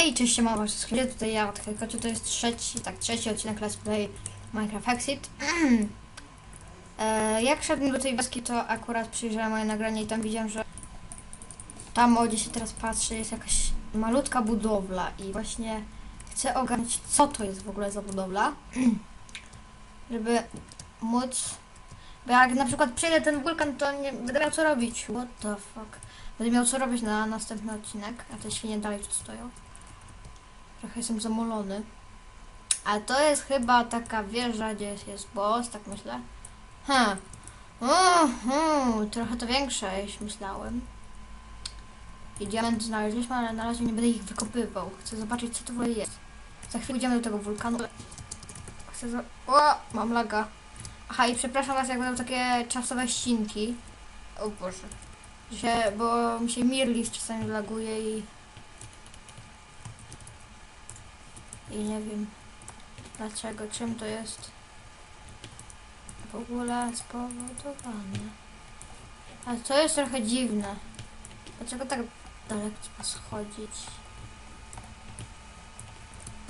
Hej, cześć, mam was wszystkich. Tutaj ja, tylko to jest trzeci, tak, trzeci odcinek Let's Play Minecraft Exit. e, jak szedłem do tej wioski, to akurat przyjrzałem moje nagranie i tam widziałem, że tam, gdzie się teraz patrzy, jest jakaś malutka budowla i właśnie chcę ogarnąć, co to jest w ogóle za budowla, żeby móc... Bo jak na przykład przejdę ten wulkan, to nie będę miał co robić. What the fuck? Będę miał co robić na następny odcinek, a te świnie dalej tu stoją. Trochę jestem zamolony. Ale to jest chyba taka wieża, gdzie jest boss, tak myślę. Ha. Mhm, trochę to większe niż myślałem. I diament znaleźliśmy, ale na razie nie będę ich wykopywał. Chcę zobaczyć, co to jest. Za chwilę idziemy do tego wulkanu. Chcę za... O, mam laga. Aha, i przepraszam was, jak będą takie czasowe ścinki. O Boże. Się, bo mi się Mirlis czasami laguje i I nie wiem dlaczego, czym to jest w ogóle spowodowane. Ale to jest trochę dziwne. Dlaczego tak daleko trzeba schodzić?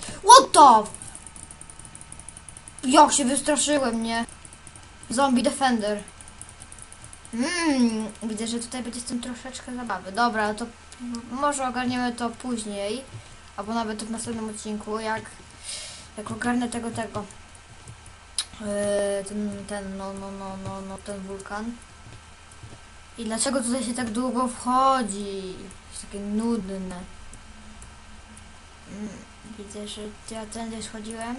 What the? Jak się wystraszyłem, nie? Zombie Defender. Mmm, widzę, że tutaj będzie z tym troszeczkę zabawy. Dobra, to może ogarniemy to później. Albo nawet w następnym odcinku, jak, jak ogarnę tego, tego. Yy, ten, ten, no, no, no, no, no, ten wulkan. I dlaczego tutaj się tak długo wchodzi? Jest takie nudne. Mm, widzę, że ja tędy schodziłem.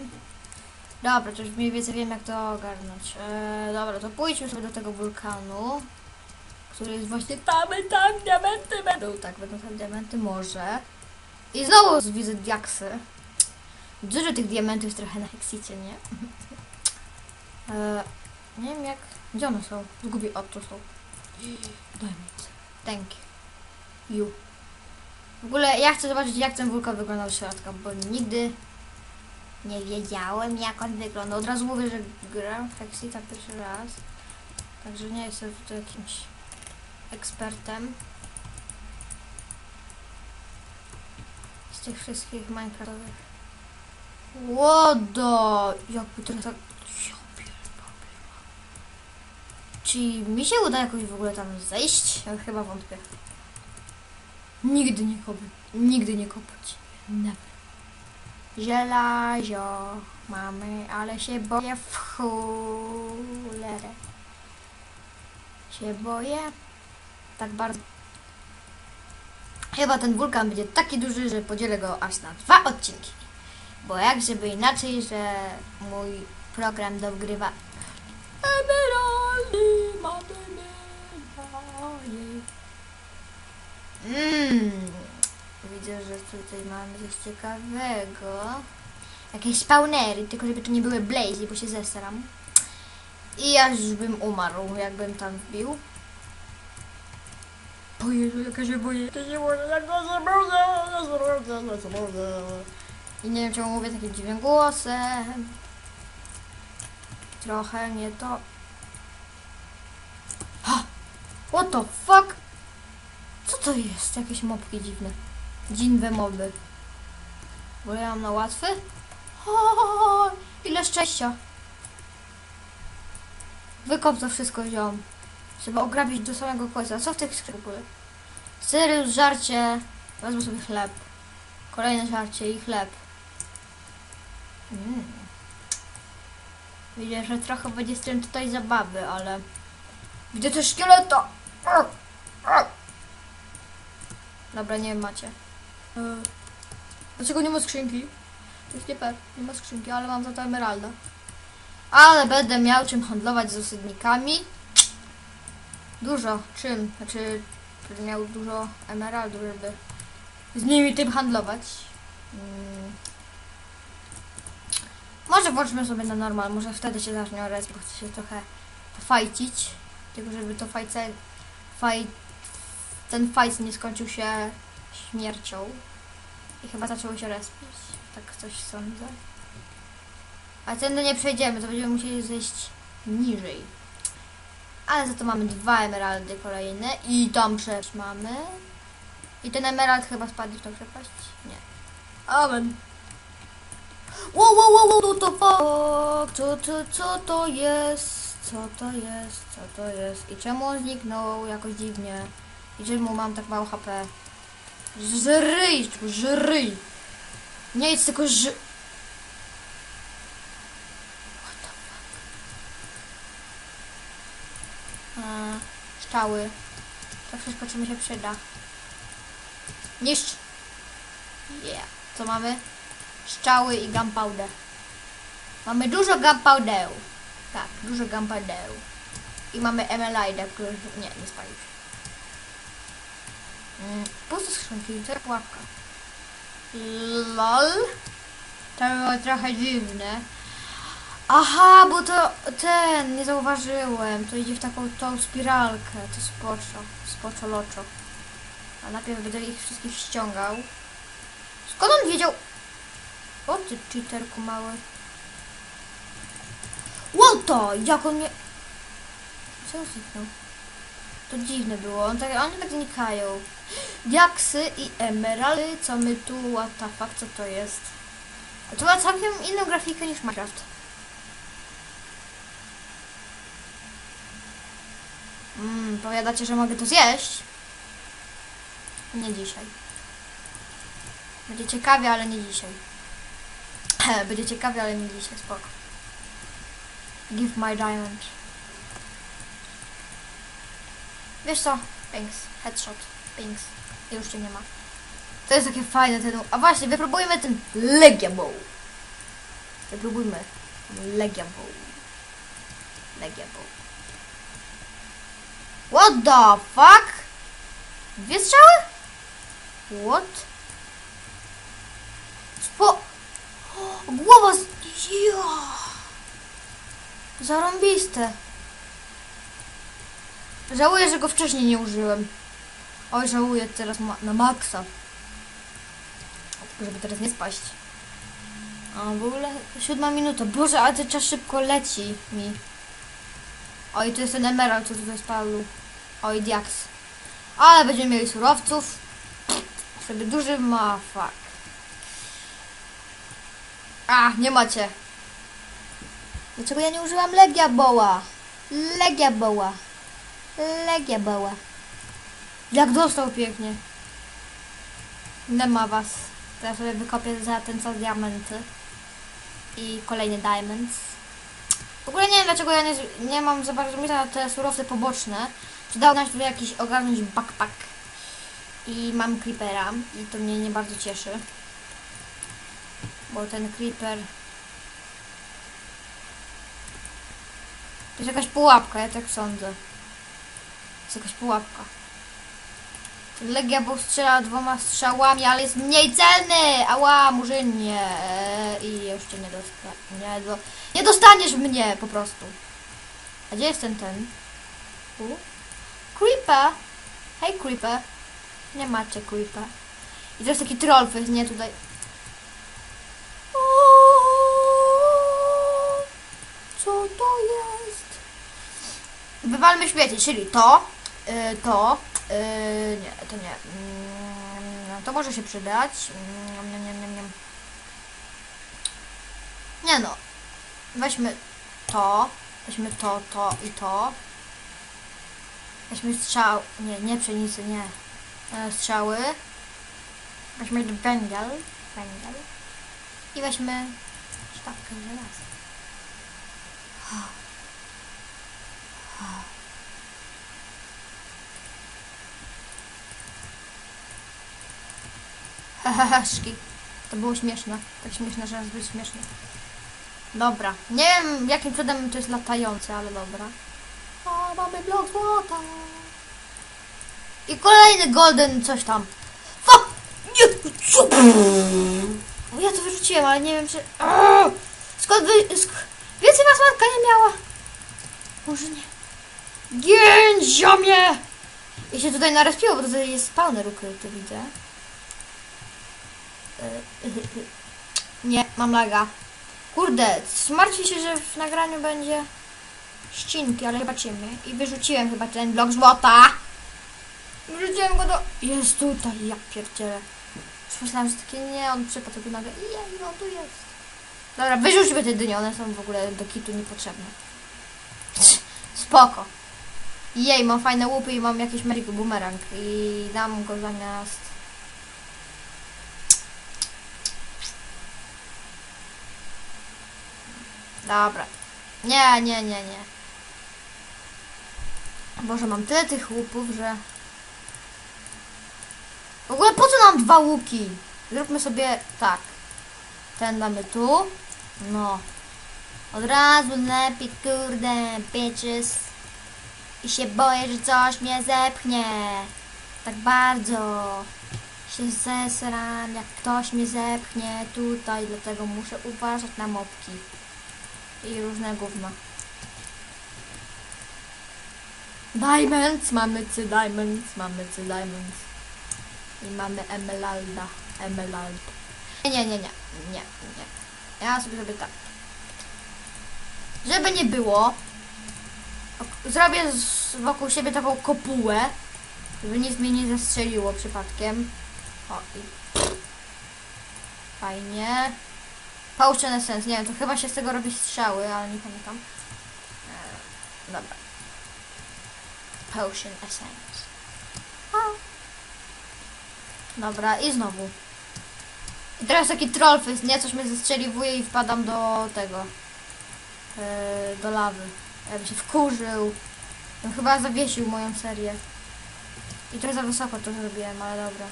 Dobra, to już mniej więcej wiem jak to ogarnąć. Yy, dobra, to pójdźmy sobie do tego wulkanu. Który jest właśnie tam tam diamenty będą. Tak, będą tam diamenty, może. I znowu widzę diaksy. Dużo tych diamentów jest trochę na Hexicie, nie? e, nie wiem jak... Gdzie one są? Zgubię... O, tu są. Diamond. Thank you. W ogóle ja chcę zobaczyć jak ten wulkan wygląda od środka, bo nigdy nie wiedziałem jak on wygląda. Od razu mówię, że gram w Hexita pierwszy raz. Także nie jestem tutaj jakimś ekspertem. Tych wszystkich Minecraftowych. Łodo! Jakby to tak... Czy mi się uda jakoś w ogóle tam zejść? Ja chyba wątpię. Nigdy nie kopać. Nigdy nie kopać. Never. Żelazo mamy, ale się boję w cholerę. Się boję. Tak bardzo. Chyba ten wulkan będzie taki duży, że podzielę go aż na dwa odcinki. Bo jak żeby inaczej, że mój program dogrywa emeraldy. Mmm, widzę, że tutaj mamy coś ciekawego. Jakieś spawnery, tylko żeby to nie były blazy, bo się zesram. I aż bym umarł, jakbym tam wbił. O Jezu, się boję, to się boję, jak to się boję, ja się boję, boję. I nie wiem, czemu mówię takim dziwnym głosem. Trochę nie to. Ha! What the fuck? Co to jest? Jakieś mopki dziwne. Dziwne moby. Ja mam na łatwy? O, ile szczęścia. Wykop to wszystko ziom. Trzeba ograbić do samego końca. Co w tych skrzynkach? Sery, żarcie. Wezmę sobie chleb. Kolejne żarcie i chleb. Mm. Widzę, że trochę będzie z tym tutaj zabawy, ale... Widzę też szkieleta! Dobra, nie macie. E, Dlaczego nie ma skrzynki? To jest nie fair. Nie ma skrzynki, ale mam za to emeralda. Ale będę miał czym handlować z osadnikami. Dużo. Czym? Znaczy, miał dużo emeraldów, żeby z nimi tym handlować. Mm. Może włączmy sobie na normal, może wtedy się zacznie orać, bo chcę się trochę fajcić. Tylko żeby to fajce, faj, ten fajc nie skończył się śmiercią. I chyba zaczęło się respić. Tak coś sądzę. A tędy nie przejdziemy, to będziemy musieli zejść niżej. Ale za to mamy dwa emeraldy kolejne i tam przecież mamy. I ten emerald chyba spadł w tą przepaść? Nie. Amen. Wow, wow, wow, wow, to fuck, co, co, co to jest, co to jest, co to jest i czemu on zniknął jakoś dziwnie i czemu mam tak mało HP. Żryj, żryj. Nie jest tylko ży... What the fuck? A, Szczały. To wszystko, co mi się przyda. Niszcz. Yeah. Co mamy? Szczały i gunpowder. Mamy dużo gunpowderu. Tak, dużo gunpowderu. I mamy emeraldę, który... Nie, nie spalił się. Mm, puste skrzynki, to pułapka. LOL. To było trochę dziwne. Aha, bo to ten, nie zauważyłem. To idzie w taką tą spiralkę. To spoczo, spoczo loczo. A najpierw będę ich wszystkich ściągał. Skąd on wiedział? O ty cheaterku mały. What to? Jak on mnie... Co on zniknął? To dziwne było. On tak, oni tak znikają. Diaksy i emeraldy. Co my tu? What the fuck? Co to jest? To ma całkiem inną grafikę niż Minecraft. Mmm, powiadacie, że mogę to zjeść? Nie dzisiaj. Będzie ciekawie, ale nie dzisiaj. Będzie ciekawie, ale nie dzisiaj. Spoko. Give my diamond. Wiesz co? Pinks. Headshot. Pinks. I już cię nie ma. To jest takie fajne ten... A właśnie, wypróbujmy ten Legia Bow. Wypróbujmy. Legia Bow. Legia. What the fuck? Dwie strzały? What? Spo... Głowa z... Ja. Zarąbiste. Żałuję, że go wcześniej nie użyłem. Oj, żałuję teraz ma na maksa. Żeby teraz nie spaść. A w ogóle siódma minuta. Boże, ale ten czas szybko leci mi. Oj, tu jest ten emerald, co tutaj spadł. Oj, diaks. Ale będziemy mieli surowców. Sobie duży ma, fuck. A, nie macie. Dlaczego ja nie użyłam Legia Boła? Legia Boła. Legia Boła. Jak dostał pięknie. Nie ma was. Teraz sobie wykopię za ten co diamenty. I kolejny diamonds. W ogóle nie wiem dlaczego ja nie, nie mam za bardzo miejsca na te surowce poboczne. Przydało nam się jakiś ogarnąć backpack. I mam creepera. I to mnie nie bardzo cieszy. Bo ten creeper... To jest jakaś pułapka, ja tak sądzę. To jest jakaś pułapka. Legia był strzela dwoma strzałami, ale jest mniej celny! Ała, murzynie! I jeszcze nie dosta nie, do nie dostaniesz mnie po prostu. A gdzie jest ten ten? U? Creeper! Hej Creeper! Nie macie Creeper. I to jest taki trollfish, nie tutaj. O, Co to jest? Wywalmy śmieci, czyli to, y, to, y, nie, to nie. Mm, to może się przydać. Mm, nie, nie, nie, nie. nie no. Weźmy to, weźmy to, to i to. Weźmy strzał, nie, nie pszenicy, nie. E, strzały. Weźmy węgiel, węgiel. I weźmy sztabkę żelaza. Heheheszki. To było śmieszne. Tak śmieszne, że aż być śmieszne. Dobra. Nie wiem jakim cudem to jest latające, ale dobra. Mamy blok złota. I kolejny golden coś tam. Fuck! Nie! Co? Ja to wyrzuciłem, ale nie wiem czy... Skąd wy... Sk... Więcej was matka nie miała. Może nie. Gięć, ziomie! I się tutaj narespiło, bo tutaj jest spawner ukryty, widzę. E, Nie, mam laga. Kurde, martwię się, że w nagraniu będzie ścinki, ale zobaczymy. I wyrzuciłem chyba ten blok złota. Wyrzuciłem go do... Jest tutaj, ja pierdzielę. Już myślałam, że takie nie, on przypadł nagle. Jej, no tu jest. Dobra, wyrzućmy te dynie, one są w ogóle do kitu niepotrzebne. Spoko. Jej, mam fajne łupy i mam jakiś magic boomerang i dam go zamiast... Dobra. Nie, nie, nie, nie. Boże, mam tyle tych łupów, że... W ogóle po co nam dwa łuki? Zróbmy sobie tak. Ten damy tu. No. Od razu lepiej, kurde, bitches. I się boję, że coś mnie zepchnie. Tak bardzo. Się zesram, jak ktoś mnie zepchnie tutaj, dlatego muszę uważać na mopki. I różne gówno. Diamonds, mamy C diamonds, mamy C diamonds. I mamy emeralda, emerald. Nie, nie, nie, nie, nie, nie. Ja sobie zrobię tak. Żeby nie było, zrobię z, wokół siebie taką kopułę, żeby nic mnie nie zastrzeliło przypadkiem. O i fajnie. Potion Essence, nie wiem, to chyba się z tego robi strzały, ale nie pamiętam. E, dobra. Potion Essence. O. Dobra, i znowu. I teraz taki trollfist, nie? Coś mnie zestrzeliwuje i wpadam do tego. e, do lawy. Ja bym się wkurzył. No chyba zawiesił moją serię. I trochę za wysoko to zrobiłem, ale dobra.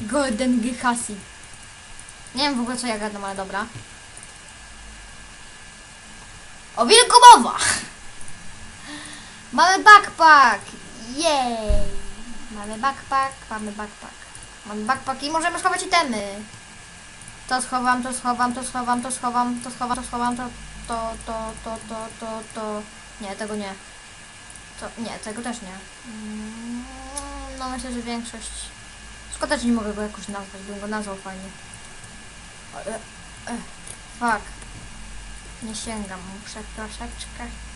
Golden Gehasi. Nie wiem w ogóle co ja gadam, ale dobra. O wilku mowa! Mamy backpack! Jej! Mamy backpack, mamy backpack. Mamy backpack i możemy schować itemy. To schowam, to schowam, to schowam, to schowam, to schowam, to schowam, to, to, to, to, to, to, to. Nie, tego nie. To, nie, tego też nie. Mm, No myślę, że większość... Szkoda, że nie mogę go jakoś nazwać, bym go nazwał fajnie. Ale, e, fuck. Nie sięgam, muszę troszeczkę.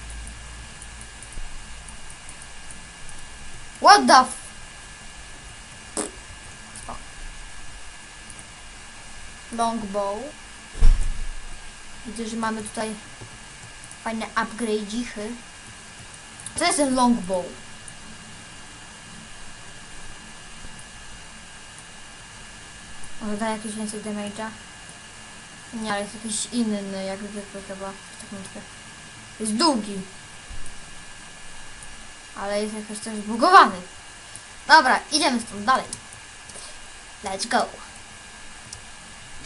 What the f... Longbow. Widzę, że mamy tutaj fajne upgrade'ichy. Co jest ten longbow? Może da jakieś więcej damage'a? Nie, ale jest jakiś inny, jak zwykle chyba. Jest długi. Ale jest jakoś też zbugowany. Dobra, idziemy stąd dalej. Let's go.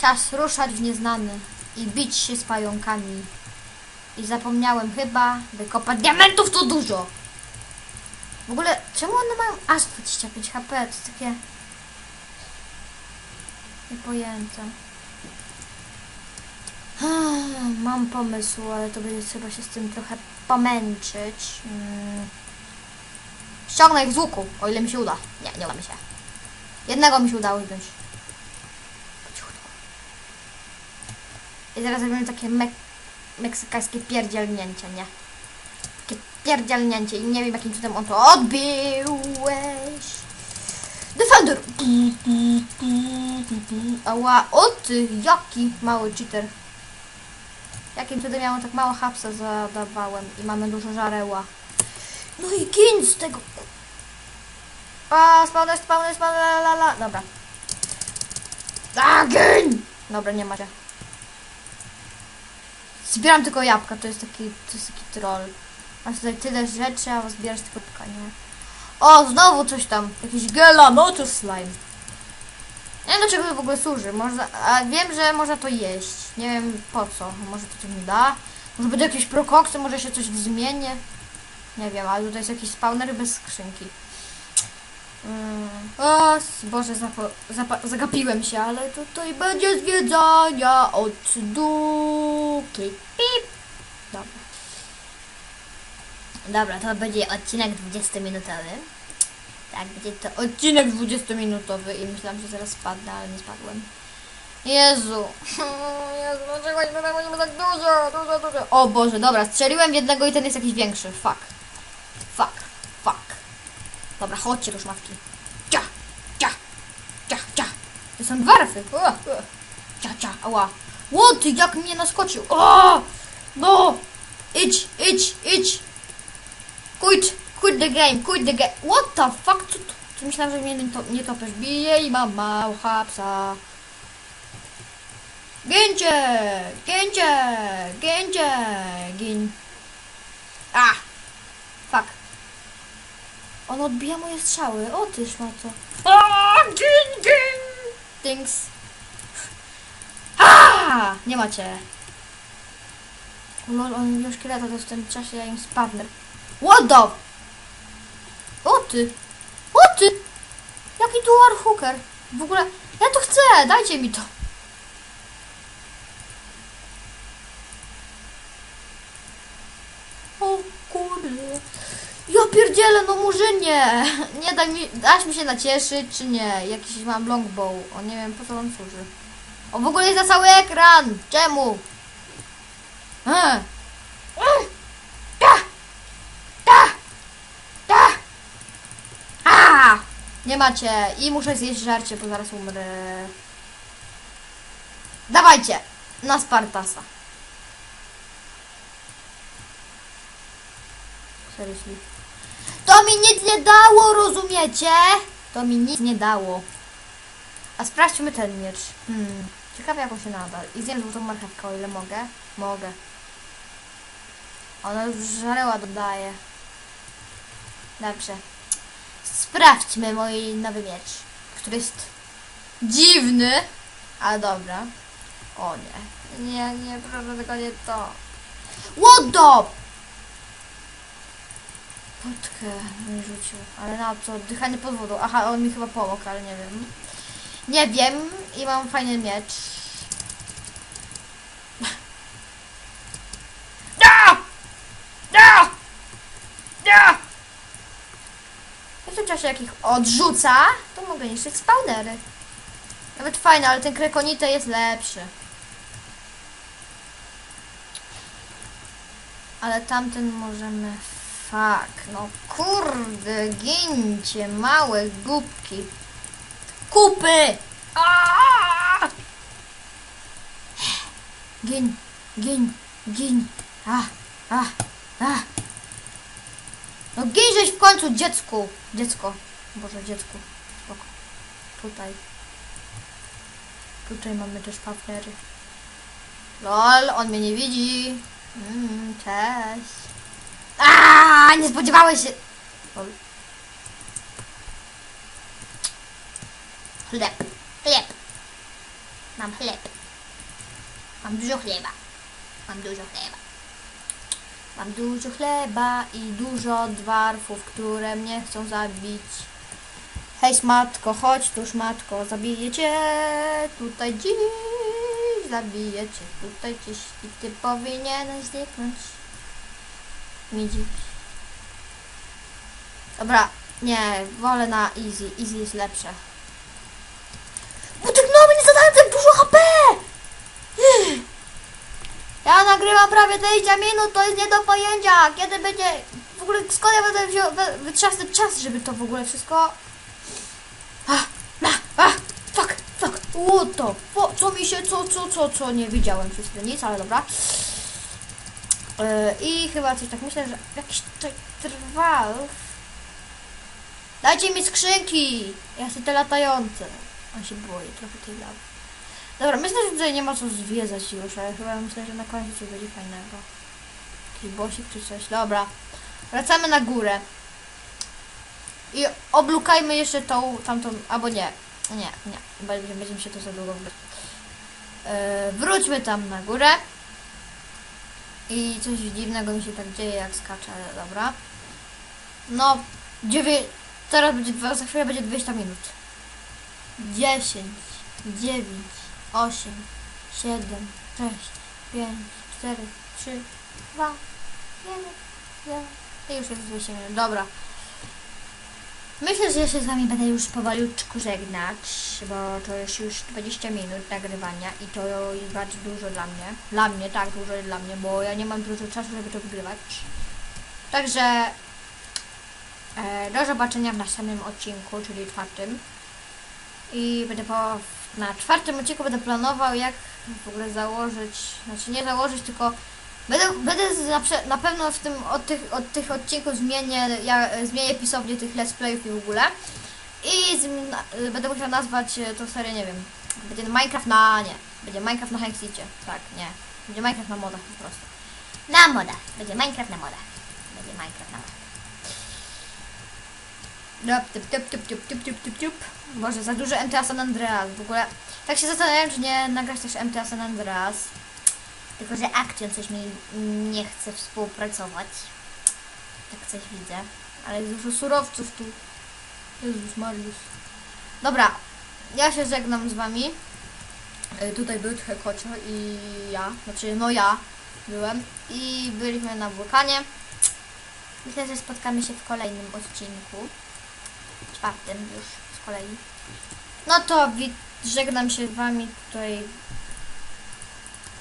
Czas ruszać w nieznany i bić się z pająkami. I zapomniałem chyba wykopać diamentów to dużo. W ogóle, czemu one mają aż 25 HP? To takie... Niepojęte. Hmm, Mam pomysł, ale to będzie trzeba się z tym trochę pomęczyć. Mm. Ściągnę ich z łuku, o ile mi się uda. Nie, nie uda mi się. Jednego mi się udało zdjąć. I zaraz zrobimy takie mek meksykańskie pierdzielnięcie, nie? Takie pierdzielnięcie i nie wiem jakim cudem on to odbiłeś. Defender! Ała, o ty, jaki mały cheater. Jakim cudem ja tak mało hapsa zadawałem i mamy dużo żareła. No i gin z tego. A, spawner, spawner, spawner, la, la, la. Dobra. A, gin! Dobra, nie macie. Zbieram tylko jabłka, to jest taki, to jest taki troll. Masz tutaj tyle rzeczy, a zbierasz tylko jabłka, nie? O, znowu coś tam. Jakiś gela, no to slime. Nie wiem do czego to w ogóle służy. Można, a wiem, że można to jeść. Nie wiem po co. Może to coś mi da. Może będą jakieś prokoksy, może się coś zmienię. Nie wiem, ale tutaj jest jakiś spawner bez skrzynki. Mm. O, Boże, zagapiłem się, ale tutaj będzie zwiedzania od duki. Pip. Dobra. Dobra, to będzie odcinek 20-minutowy. Tak, będzie to odcinek 20-minutowy i myślałam, że zaraz spadnę, ale nie spadłem. Jezu. Jezu, dlaczego nie będę tak dużo, dużo, dużo. O Boże, dobra, strzeliłem w jednego i ten jest jakiś większy. Fuck. Dobra, chodźcie do szmatki. Cia, cia, To są dwa refy. O, o. Cia, cia, ała. Łoty, jak mnie naskoczył. O! No! Idź, idź, idź. Quit, quit the game, quit the game. What the fuck? Co, co myślałem, że mnie nie, to, nie topesz. Bije i mam małcha psa. Gięcie! Gięcie! Gięcie! Gin. A! On odbija moje strzały. O ty szmato. A! Gin, gin! Things. A! Nie macie. Lol, on już szkieleta, to w tym czasie ja im spadnę. What the? O ty! O ty! Jaki tu hooker? W ogóle, ja to chcę, dajcie mi to. O kurde. Ja pierdzielę, no murzynie! Nie daj mi, daś mi się nacieszyć, czy nie? Jakiś mam longbow. O, nie wiem, po co on służy. O, w ogóle jest za cały ekran! Czemu? A! Nie macie. I muszę zjeść żarcie, bo zaraz umrę. Dawajcie! Na Spartasa. Seriously. To mi nic nie dało, rozumiecie? To mi nic nie dało. A sprawdźmy ten miecz. Hmm. Ciekawe jak on się nada. I zjem złotą marchewkę, o ile mogę. Mogę. Ona już żareła dodaje. Dobrze. Sprawdźmy mój nowy miecz, który jest dziwny, ale dobra. O nie. Nie, nie, proszę tylko nie to. What the? Potkę mi rzucił. Ale na co? Dychanie pod wodą. Aha, on mi chyba pomógł, ale nie wiem. Nie wiem i mam fajny miecz. Da! Da! Da! W tym czasie jak ich odrzuca, to mogę niszczyć spawnery. Nawet fajne, ale ten krekonite jest lepszy. Ale tamten możemy... Fuck, no kurde, gincie, małe głupki. Kupy! Gin, gin, gin. A, a, a. No ginżeś w końcu, dziecku. Dziecko. Boże, dziecku. Spoko. Tutaj. Tutaj mamy też partnery. Lol, on mnie nie widzi. Mm, cześć. Nie spodziewałeś się. Chleb, chleb. Mam chleb. Mam dużo chleba. Mam dużo chleba. Mam dużo chleba i dużo dwarfów, które mnie chcą zabić. Hej, matko, chodź tuż, matko, zabiję cię tutaj dziś, zabiję cię tutaj dziś i ty powinieneś zniknąć mi dziś. Dobra, nie, wolę na easy, easy jest lepsze. Nowy nie zadałem tak dużo HP! Ja nagrywam prawie 20 minut, to jest nie do pojęcia. Kiedy będzie... W ogóle skąd ja będę wziął, wy- wytrzasnąć czas, żeby to w ogóle wszystko... A, a, a, fuck, fuck, what the, po, co mi się, co, co, co, co, nie widziałem przez chwilę nic, ale dobra. Yy, I chyba coś tak myślę, że jakiś tutaj trwał. Dajcie mi skrzynki! Ja chcę te latające. On się boi trochę tej lawy. Dobra, myślę, że tutaj nie ma co zwiedzać już, ale chyba myślę, że na końcu coś będzie fajnego. Jakiś bosik czy coś. Dobra. Wracamy na górę. I oblukajmy jeszcze tą, tamtą, albo nie. Nie, nie, bo będzie, będzie mi się to za długo wrócić. Yy, wróćmy tam na górę. I coś dziwnego mi się tak dzieje, jak skaczę, dobra. No, dziewię... Teraz będzie, za chwilę będzie 20 minut. 10, 9, 8, 7, 6, 5, 4, 3, 2, 1, 0. I już jest 20 minut. Dobra. Myślę, że ja się z wami będę już powolutku żegnać, bo to jest już 20 minut nagrywania i to jest bardzo dużo dla mnie. Dla mnie, tak, dużo jest dla mnie, bo ja nie mam dużo czasu, żeby to wygrywać. Także do zobaczenia w następnym odcinku, czyli czwartym. I będę po, na czwartym odcinku będę planował, jak w ogóle założyć, znaczy nie założyć, tylko będę, będę z- na, na pewno w tym od tych, od tych odcinków zmienię, ja e, zmienię pisownię tych let's playów i w ogóle. I zm- na- będę musiał nazwać e, tą serię, nie wiem, będzie Minecraft na, nie, będzie Minecraft na Hexicie, tak, nie, będzie Minecraft na modach po prostu. Na modach, będzie Minecraft na modach, będzie Minecraft na modach. Tup, tup, tup, tup, tup, tup, tup, tup. Boże, za dużo MTA San Andreas. W ogóle tak się zastanawiam, czy nie nagrać też MTA San Andreas. Tylko, że Action coś mi nie chce współpracować. Tak coś widzę. Ale jest dużo surowców tu. Jezus Mariusz. Dobra, ja się żegnam z wami. E, tutaj był trochę kocio i ja, znaczy no ja byłem i byliśmy na wulkanie. Myślę, że spotkamy się w kolejnym odcinku czwartym już z kolei. No to żegnam się z wami tutaj.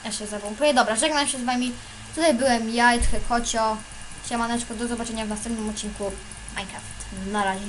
Ja się zapompuję. Dobra, żegnam się z wami. Tutaj byłem ja, Kocio. Siemaneczko, do zobaczenia w następnym odcinku Minecraft. Na razie.